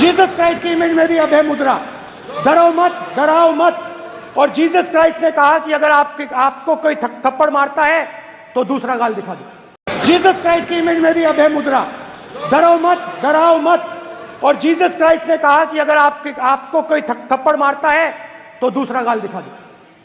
Jesus Christ की image में भी अब है मुद्रा। डराओ मत डराओ मत। और जीसस क्राइस्ट ने कहा कि अगर आपके, आपको कोई थप्पड़ मारता है तो दूसरा गाल दिखा दो। जीसस क्राइस्ट की इमेज में भी अब है मुद्रा। डराओ मत डराओ मत। और जीसस क्राइस्ट ने कहा कि अगर आपके, आपको कोई थप्पड़ मारता है तो दूसरा गाल दिखा दो।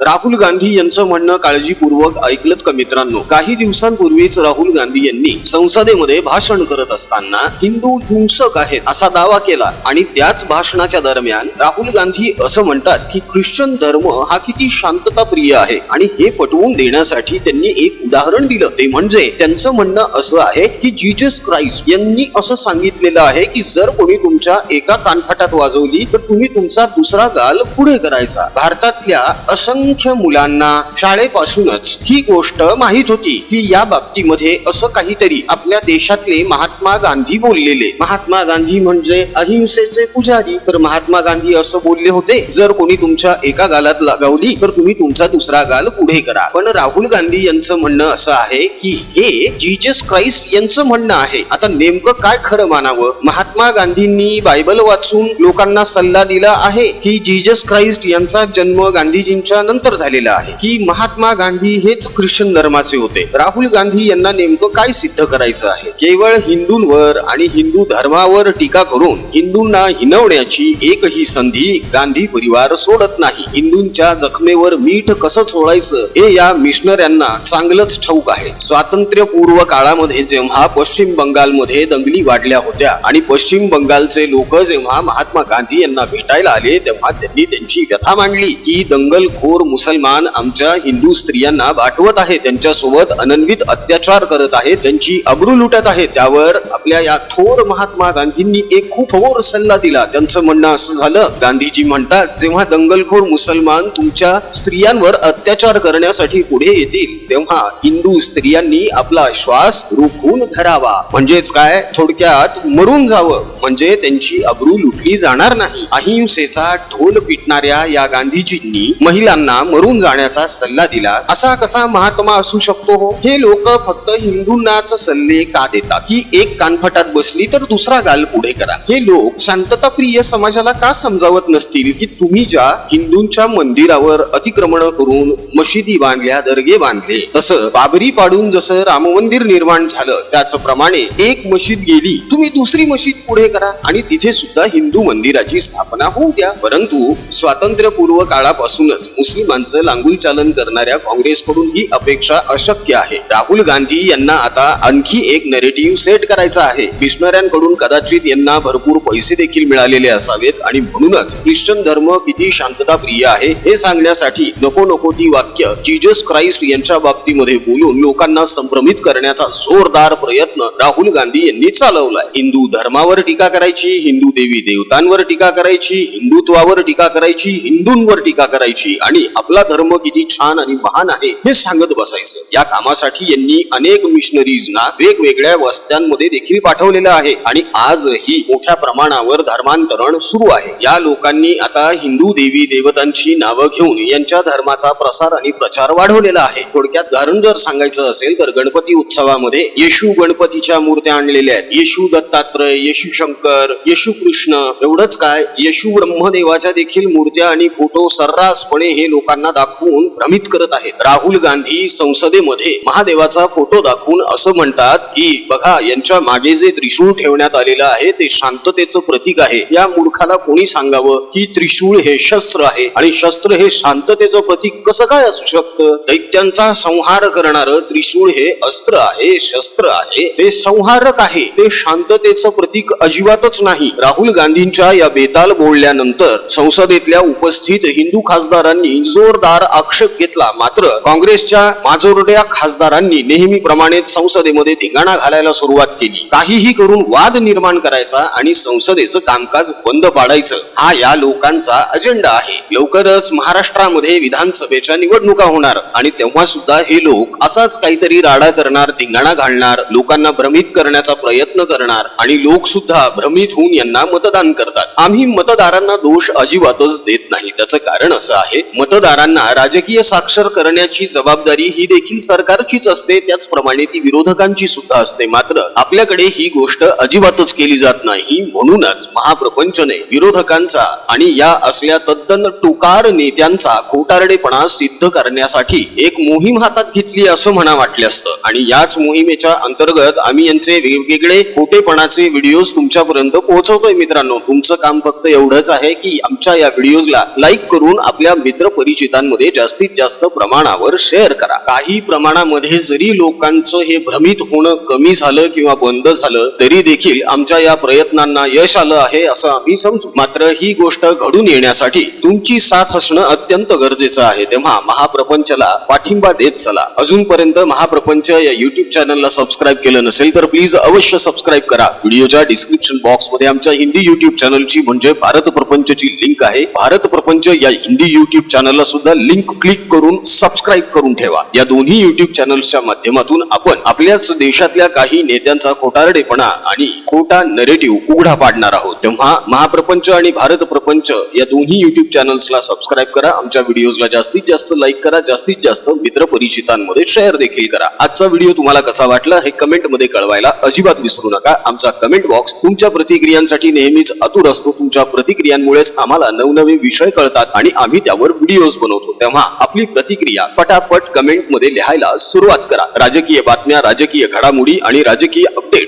राहुल गांधी यांचं म्हणणं काळजीपूर्वक ऐकलत का मित्रांनो? काही दिवसांपूर्वीच राहुल गांधी यांनी संसदेमध्ये भाषण करत असताना हिंदू हिंसक आहेत असा दावा केला आणि त्याच भाषणाच्या दरम्यान राहुल गांधी असं म्हणतात की ख्रिश्चन धर्म हा किती शांतता प्रिय आहे आणि हे पटवून देण्यासाठी त्यांनी एक उदाहरण दिलं. ते म्हणजे त्यांचं म्हणणं असं आहे की जीजस क्राईस्ट यांनी असं सांगितलेलं आहे की जर कोणी तुमच्या एका कानफाटात वाजवली तर तुम्ही तुमचा दुसरा गाल पुढे करायचा. भारतातल्या असंख्य मुलांना शाळेपासूनच ही गोष्ट माहीत होती. की या बाबतीमध्ये असं काहीतरी आपल्या देशातले महात्मा गांधी बोललेले. महात्मा गांधी म्हणजे अहिंसेचे पुजारी. तर महात्मा गांधी असं बोलले होते जर कोणी तुमच्या एका गालात लगावली तर तुम्ही तुमचा दुसरा गाल पुढे करा. पण राहुल गांधी यांचं म्हणणं असं आहे की हे जीजस क्राइस्ट यांचं म्हणणं आहे. आता नेमकं काय खरं मानावं? महात्मा गांधींनी बायबल वाचून लोकांना सल्ला दिला आहे की जीजस क्राइस्ट यांचा जन्म गांधीजींच्या नंतर झालेला आहे की महात्मा गांधी हेच ख्रिश्चन धर्माचे होते. राहुल गांधी यांना नेमकं काय सिद्ध करायचं आहे? केवळ हिंदूंवर आणि हिंदू धर्मावर टीका करून हिंदूंना हिनवण्याची एकही संधी गांधी परिवार सोडत नाही. हिंदूंच्या जखमेवर मीठ कसं सोडायचं हे या मिशनऱ्यांना चांगलंच ठाऊक आहे. स्वातंत्र्यपूर्व काळामध्ये जेव्हा पश्चिम बंगालमध्ये दंगली वाढल्या होत्या आणि पश्चिम बंगालचे लोक जेव्हा महात्मा गांधी यांना भेटायला आले तेव्हा त्यांनी त्यांची व्यथा मांडली की दंगलखोर मुसलमान आमच्या हिंदू स्त्रियांना वाटवत आहे. त्यांच्यासोबत अनन्वित अत्याचार करत आहे. त्यांची अब्रू लुटत आहे. त्यावर आपल्या या थोर महात्मा गांधींनी एक खूप होर सल्ला दिला. त्यांचं म्हणणं असं झालं गांधीजी म्हणतात जेव्हा दंगलखोर मुसलमान तुमच्या स्त्रियांवर अत्याचार करण्यासाठी पुढे येतील तेव्हा हिंदू स्त्रियांनी आपला श्वास रोखून धरावा. म्हणजेच काय? थोडक्यात मरून जावं. म्हणजे त्यांची अब्रू लुटली जाणार नाही. अहिंसेचा ढोल पिटणाऱ्या या गांधीजींनी महिलांना मरून जाण्याचा सल्ला दिला. असा कसा महात्मा असू शकतो हो? हे लोक फक्त हिंदूंनाच सल्ले का देतात? की एक कानफटात बसली तर दुसरा गाल पुढे करा. हे लोक शांतताप्रिय समाजाला का समजावत नसतील की तुम्ही ज्या हिंदूंच्या मंदिरावर अतिक्रमण करून मशिदी बांधल्या दर्गे बांधले? तसं बाबरी पाडून जसं राम मंदिर निर्माण झालं त्याचप्रमाणे एक मशीद गेली तुम्ही दुसरी मशीद पुढे करा आणि तिथे सुद्धा हिंदू मंदिराची स्थापना होऊ द्या. परंतु स्वातंत्र्यपूर्व काळापासूनच मुस्लिम मुस्लिमांचं लांगुल चालन करणाऱ्या काँग्रेसकडून ही अपेक्षा अशक्य आहे. राहुल गांधी यांना आता आणखी एक नेरेटिव्ह सेट करायचा आहे. मिशनऱ्यांकडून कदाचित यांना भरपूर पैसे देखील मिळालेले असावेत आणि म्हणूनच ख्रिश्चन धर्म किती शांतता प्रिय आहे हे सांगण्यासाठी नको नको ती वाक्य जीजस क्राइस्ट यांच्या बाबतीमध्ये बोलून लोकांना संभ्रमित करण्याचा जोरदार प्रयत्न राहुल गांधी यांनी चालवला हिंदू धर्मावर टीका करायची हिंदू देवी देवतांवर टीका करायची हिंदुत्वावर टीका करायची हिंदूंवर टीका करायची आणि आपला धर्म किती छान आणि महान आहे हे सांगत बसायचं. या कामासाठी यांनी अनेक मिशनरीजना वेगवेगळ्या वस्त्यांमध्ये देखील पाठवलेलं आहे. आणि आजही मोठ्या प्रमाणावर धर्मांतरण सुरू आहे. या लोकांनी आता हिंदू देवी देवतांची नावं घेऊन यांच्या धर्माचा प्रसार आणि प्रचार वाढवलेला आहे. थोडक्यात धरण जर सांगायचं असेल तर गणपती उत्सवामध्ये येशू गणपतीच्या मूर्त्या आणलेल्या आहेत. येशू दत्तात्रय येशू शंकर येशू कृष्ण एवढंच काय? येशू ब्रह्मदेवाच्या देखील मूर्त्या आणि फोटो सर्रासपणे हे लोकांना दाखवून भ्रमित करत आहेत. राहुल गांधी संसदेमध्ये महादेवाचा फोटो दाखवून असं म्हणतात की बघा यांच्या मागे जे त्रिशूळ ठेवण्यात आलेलं आहे ते शांततेचं प्रतीक आहे. या मूर्खाला कोणी सांगावं की त्रिशूळ हे शस्त्र आहे आणि शस्त्र हे शांततेचं प्रतीक कसं काय असू शकतं? दैत्यांचा संहार करणार त्रिशूळ हे अस्त्र आहे शस्त्र आहे. ते संहारक आहे. ते शांततेचं प्रतीक अजिबातच नाही. राहुल गांधींच्या या बेताल बोलल्यानंतर संसदेतल्या उपस्थित हिंदू खासदारांनी जोरदार आक्षेप घेतला. मात्र काँग्रेसच्या माजोरड्या खासदारांनी नेहमीप्रमाणे संसदेमध्ये धिंगाणा घालायला सुरुवात केली. काहीही करून वाद निर्माण करायचा आणि संसदेचं कामकाज बंद पाडायचं हा या लोकांचा अजेंडा आहे. लवकरच महाराष्ट्रामध्ये विधानसभेच्या निवडणुका होणार आणि तेव्हा सुद्धा हे लोक असाच काहीतरी राडा करणार धिंगाणा घालणार लोकांना भ्रमित करण्याचा प्रयत्न करणार आणि लोक सुद्धा भ्रमित होऊन यांना मतदान करतात. आम्ही मतदारांना दोष अजिबातच देत नाही. त्याचं कारण असं आहे मत मतदारांना राजकीय साक्षर करण्याची जबाबदारी ही देखील सरकारचीच असते त्याचप्रमाणे ती विरोधकांची सुद्धा असते. मात्र आपल्याकडे ही गोष्ट अजिबातच केली जात नाही. म्हणूनच महाप्रपंचने विरोधकांचा आणि या असल्या तद्दन टुकार नेत्यांचा खोटारडेपणा सिद्ध करण्यासाठी एक मोहीम हातात घेतली असं म्हणा वाटले असतं. आणि याच मोहिमेच्या अंतर्गत आम्ही यांचे वेगवेगळे खोटेपणाचे व्हिडिओज तुमच्यापर्यंत पोहोचवतोय मित्रांनो. तुमचं काम फक्त एवढंच आहे की आमच्या या व्हिडिओजला लाईक करून आपल्या मित्र परिचितांमध्ये जास्तीत जास्त प्रमाणावर शेअर करा. काही प्रमाणामध्ये जरी लोकांचं हे भ्रमित होणं कमी झालं किंवा बंद झालं तरी देखील आमच्या या प्रयत्न प्रयत्नांना यश आलं आहे असं आम्ही समजू. मात्र ही गोष्ट घडून येण्यासाठी तुमची साथ असणं अत्यंत गरजेचं आहे. तेव्हा महाप्रपंचला पाठिंबा देत चला. अजूनपर्यंत महाप्रपंच या युट्यूब चॅनलला सबस्क्राईब केलं नसेल तर प्लीज अवश्य सबस्क्राईब करा. व्हिडिओच्या डिस्क्रिप्शन बॉक्समध्ये आमच्या हिंदी युट्यूब चॅनलची म्हणजे भारत प्रपंचची लिंक आहे. भारत प्रपंच या हिंदी युट्यूब चॅनलला सुद्धा लिंक क्लिक करून सबस्क्राईब करून ठेवा. या दोन्ही युट्यूब चॅनलच्या माध्यमातून आपण आपल्याच देशातल्या काही नेत्यांचा खोटारडेपणा आणि खोटा नरेटिव्ह उघडा पाडणार आहोत. तेव्हा महाप्रपंच आणि भारत प्रपंच या दोन्ही युट्यूब चॅनल्सला सबस्क्राईब करा. आमच्या व्हिडिओजला जास्तीत जास्त लाईक करा. जास्तीत जास्त मित्र परिचितांमध्ये शेअर देखील करा. आजचा व्हिडिओ तुम्हाला कसा वाटला हे कमेंटमध्ये कळवायला अजिबात विसरू नका. आमचा कमेंट बॉक्स तुमच्या प्रतिक्रियांसाठी नेहमीच आतुर असतो. तुमच्या प्रतिक्रियांमुळेच आम्हाला नवनवे विषय कळतात आणि आम्ही त्यावर व्हिडिओज बनवतो. तेव्हा आपली प्रतिक्रिया पटापट कमेंटमध्ये लिहायला सुरुवात करा. राजकीय बातम्या राजकीय घडामोडी आणि राजकीय अपडेट